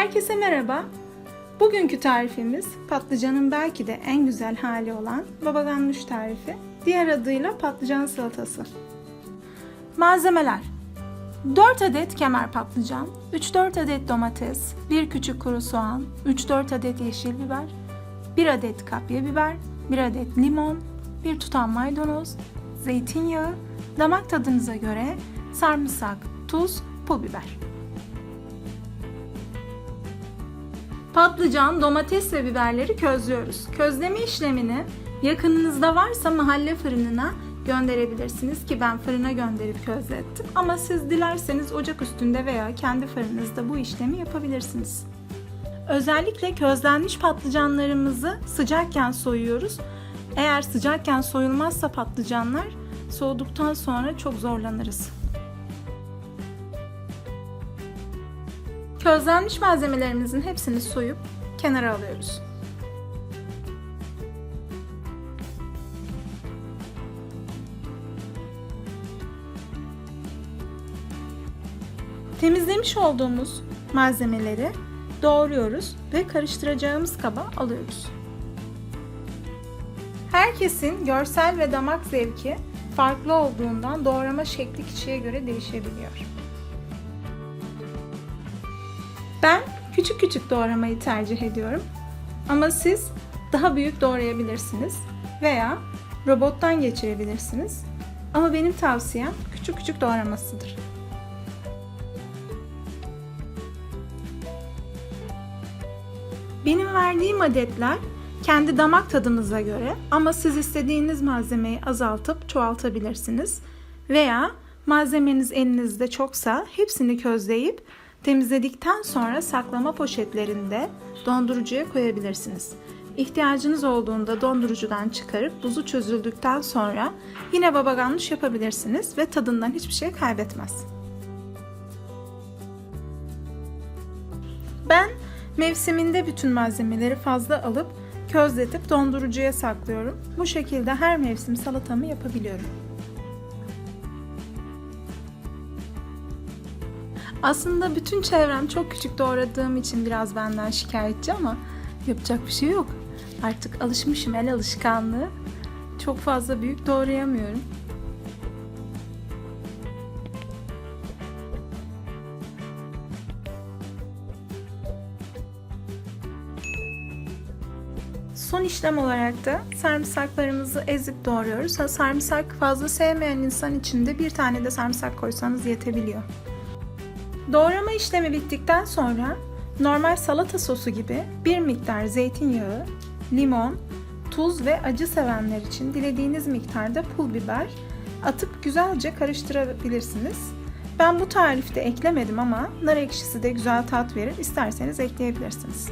Herkese merhaba. Bugünkü tarifimiz patlıcanın belki de en güzel hali olan baba tarifi. Diğer adıyla patlıcan salatası. Malzemeler 4 adet kemer patlıcan, 3-4 adet domates, 1 küçük kuru soğan, 3-4 adet yeşil biber, 1 adet kapya biber, 1 adet limon, 1 tutam maydanoz, zeytinyağı, damak tadınıza göre sarımsak, tuz, pul biber. Patlıcan, domates ve biberleri közlüyoruz. Közleme işlemini yakınınızda varsa mahalle fırınına gönderebilirsiniz ki ben fırına gönderip közlettim. Ama siz dilerseniz ocak üstünde veya kendi fırınınızda bu işlemi yapabilirsiniz. Özellikle közlenmiş patlıcanlarımızı sıcakken soyuyoruz. Eğer sıcakken soyulmazsa patlıcanlar soğuduktan sonra çok zorlanırız. Közlenmiş malzemelerimizin hepsini soyup kenara alıyoruz. Temizlemiş olduğumuz malzemeleri doğruyoruz ve karıştıracağımız kaba alıyoruz. Herkesin görsel ve damak zevki farklı olduğundan doğrama şekli kişiye göre değişebiliyor. Ben küçük küçük doğramayı tercih ediyorum. Ama siz daha büyük doğrayabilirsiniz veya robottan geçirebilirsiniz. Ama benim tavsiyem küçük küçük doğramasıdır. Benim verdiğim adetler kendi damak tadınıza göre ama siz istediğiniz malzemeyi azaltıp çoğaltabilirsiniz. Veya malzemeniz elinizde çoksa hepsini közleyip temizledikten sonra saklama poşetlerinde dondurucuya koyabilirsiniz. İhtiyacınız olduğunda dondurucudan çıkarıp buzu çözüldükten sonra yine baba ganoush yapabilirsiniz ve tadından hiçbir şey kaybetmez. Ben mevsiminde bütün malzemeleri fazla alıp közletip dondurucuya saklıyorum. Bu şekilde her mevsim salatamı yapabiliyorum. Aslında bütün çevrem çok küçük doğradığım için biraz benden şikayetçi ama yapacak bir şey yok. Artık alışmışım el alışkanlığı. Çok fazla büyük doğrayamıyorum. Son işlem olarak da sarımsaklarımızı ezip doğruyoruz. Ha, sarımsak fazla sevmeyen insan için de bir tane de sarımsak koysanız yetebiliyor. Doğrama işlemi bittikten sonra normal salata sosu gibi bir miktar zeytinyağı, limon, tuz ve acı sevenler için dilediğiniz miktarda pul biber atıp güzelce karıştırabilirsiniz. Ben bu tarifte eklemedim ama nar ekşisi de güzel tat verir. İsterseniz ekleyebilirsiniz.